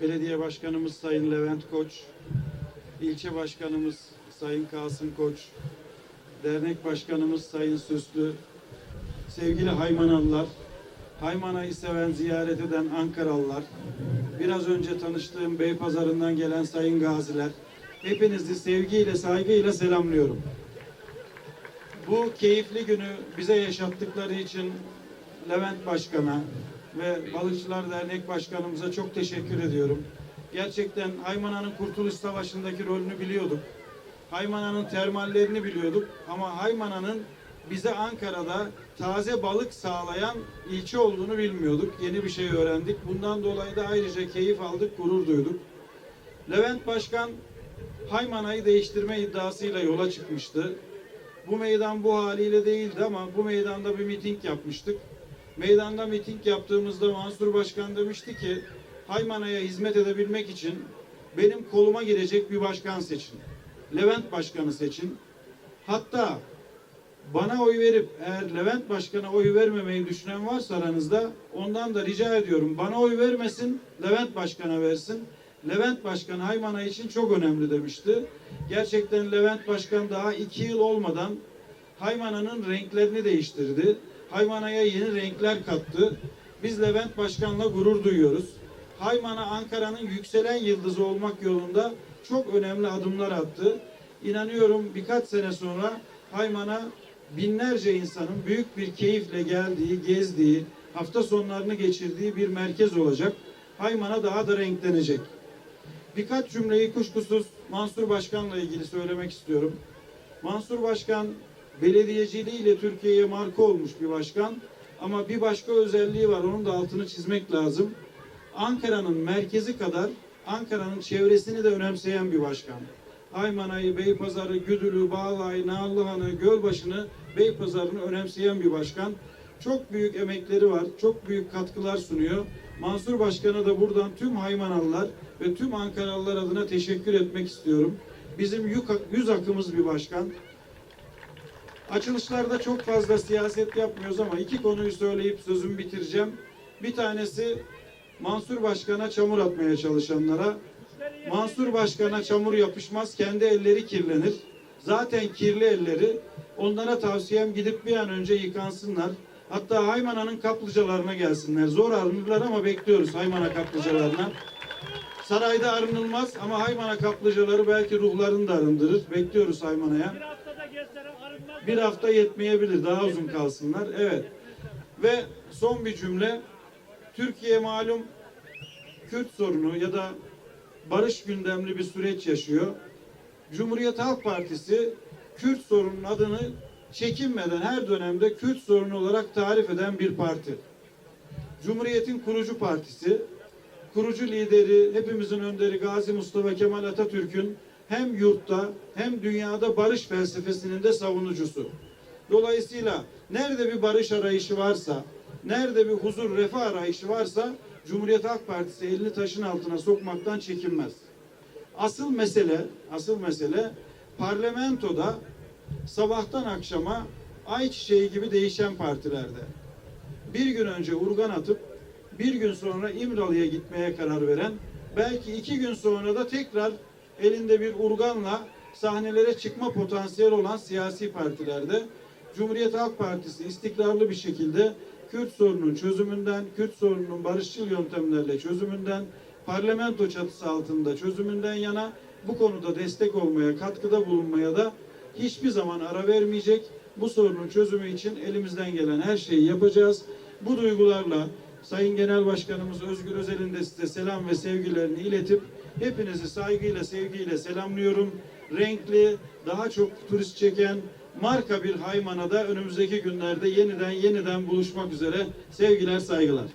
Belediye Başkanımız Sayın Levent Koç, ilçe başkanımız Sayın Kasım Koç, dernek başkanımız Sayın Süslü, sevgili Haymanalılar, Haymana'yı seven, ziyaret eden Ankaralılar, biraz önce tanıştığım Beypazarı'ndan gelen sayın gaziler, hepinizi sevgiyle, saygıyla selamlıyorum. Bu keyifli günü bize yaşattıkları için Levent Başkan'a ve Balıkçılar Dernek Başkanımıza çok teşekkür ediyorum. Gerçekten Haymana'nın Kurtuluş Savaşı'ndaki rolünü biliyorduk. Haymana'nın termallerini biliyorduk ama Haymana'nın bize Ankara'da taze balık sağlayan ilçe olduğunu bilmiyorduk. Yeni bir şey öğrendik. Bundan dolayı da ayrıca keyif aldık, gurur duyduk. Levent Başkan Haymana'yı değiştirme iddiasıyla yola çıkmıştı. Bu meydan bu haliyle değildi ama bu meydanda bir miting yapmıştık. Meydanda miting yaptığımızda Mansur Başkan demişti ki Haymana'ya hizmet edebilmek için benim koluma girecek bir başkan seçin. Levent Başkan'ı seçin. Hatta bana oy verip eğer Levent Başkan'a oy vermemeyi düşünen varsa aranızda ondan da rica ediyorum. Bana oy vermesin, Levent Başkan'a versin. Levent Başkan Haymana için çok önemli demişti. Gerçekten Levent Başkan daha iki yıl olmadan Haymana'nın renklerini değiştirdi. Haymana'ya yeni renkler kattı. Biz Levent Başkan'la gurur duyuyoruz. Haymana Ankara'nın yükselen yıldızı olmak yolunda çok önemli adımlar attı. İnanıyorum birkaç sene sonra Haymana binlerce insanın büyük bir keyifle geldiği, gezdiği, hafta sonlarını geçirdiği bir merkez olacak. Haymana daha da renklenecek. Birkaç cümleyi kuşkusuz Mansur Başkan'la ilgili söylemek istiyorum. Mansur Başkan belediyeciliğiyle Türkiye'ye marka olmuş bir başkan. Ama bir başka özelliği var. Onun da altını çizmek lazım. Ankara'nın merkezi kadar Ankara'nın çevresini de önemseyen bir başkan. Aymanay'ı, Beypazarı, Güdülü, Bağlay, Nallıhan'ı, Gölbaşı'nı, Beypazarı'nı önemseyen bir başkan. Çok büyük emekleri var, çok büyük katkılar sunuyor. Mansur Başkan'a da buradan tüm Haymanalılar ve tüm Ankaralılar adına teşekkür etmek istiyorum. Bizim yüz akımız bir başkan. Açılışlarda çok fazla siyaset yapmıyoruz ama iki konuyu söyleyip sözümü bitireceğim. Bir tanesi Mansur Başkan'a çamur atmaya çalışanlara. Mansur Başkan'a çamur yapışmaz, kendi elleri kirlenir. Zaten kirli elleri. Onlara tavsiyem gidip bir an önce yıkansınlar. Hatta Haymana'nın kaplıcalarına gelsinler. Zor arınırlar ama bekliyoruz Haymana kaplıcalarına. Sarayda arınılmaz ama Haymana kaplıcaları belki ruhlarını da arındırır. Bekliyoruz Haymana'ya. Bir hafta yetmeyebilir. Daha uzun kalsınlar. Evet. Ve son bir cümle. Türkiye malum Kürt sorunu ya da barış gündemli bir süreç yaşıyor. Cumhuriyet Halk Partisi Kürt sorunun adını çekinmeden her dönemde Kürt sorunu olarak tarif eden bir parti. Cumhuriyet'in kurucu partisi, kurucu lideri, hepimizin önderi Gazi Mustafa Kemal Atatürk'ün hem yurtta hem dünyada barış felsefesinin de savunucusu. Dolayısıyla nerede bir barış arayışı varsa, nerede bir huzur, refah arayışı varsa Cumhuriyet Halk Partisi elini taşın altına sokmaktan çekinmez. Asıl mesele, asıl mesele parlamentoda sabahtan akşama ayçiçeği gibi değişen partilerde. Bir gün önce urgan atıp bir gün sonra İmralı'ya gitmeye karar veren, belki iki gün sonra da tekrar elinde bir urganla sahnelere çıkma potansiyeli olan siyasi partilerde Cumhuriyet Halk Partisi istikrarlı bir şekilde Kürt sorunun çözümünden, Kürt sorununun barışçıl yöntemlerle çözümünden, parlamento çatısı altında çözümünden yana bu konuda destek olmaya, katkıda bulunmaya da hiçbir zaman ara vermeyecek. Bu sorunun çözümü için elimizden gelen her şeyi yapacağız. Bu duygularla Sayın Genel Başkanımız Özgür Özel'in de size selam ve sevgilerini iletip hepinizi saygıyla, sevgiyle selamlıyorum. Renkli, daha çok turist çeken marka bir Haymana'da önümüzdeki günlerde yeniden yeniden buluşmak üzere. Sevgiler, saygılar.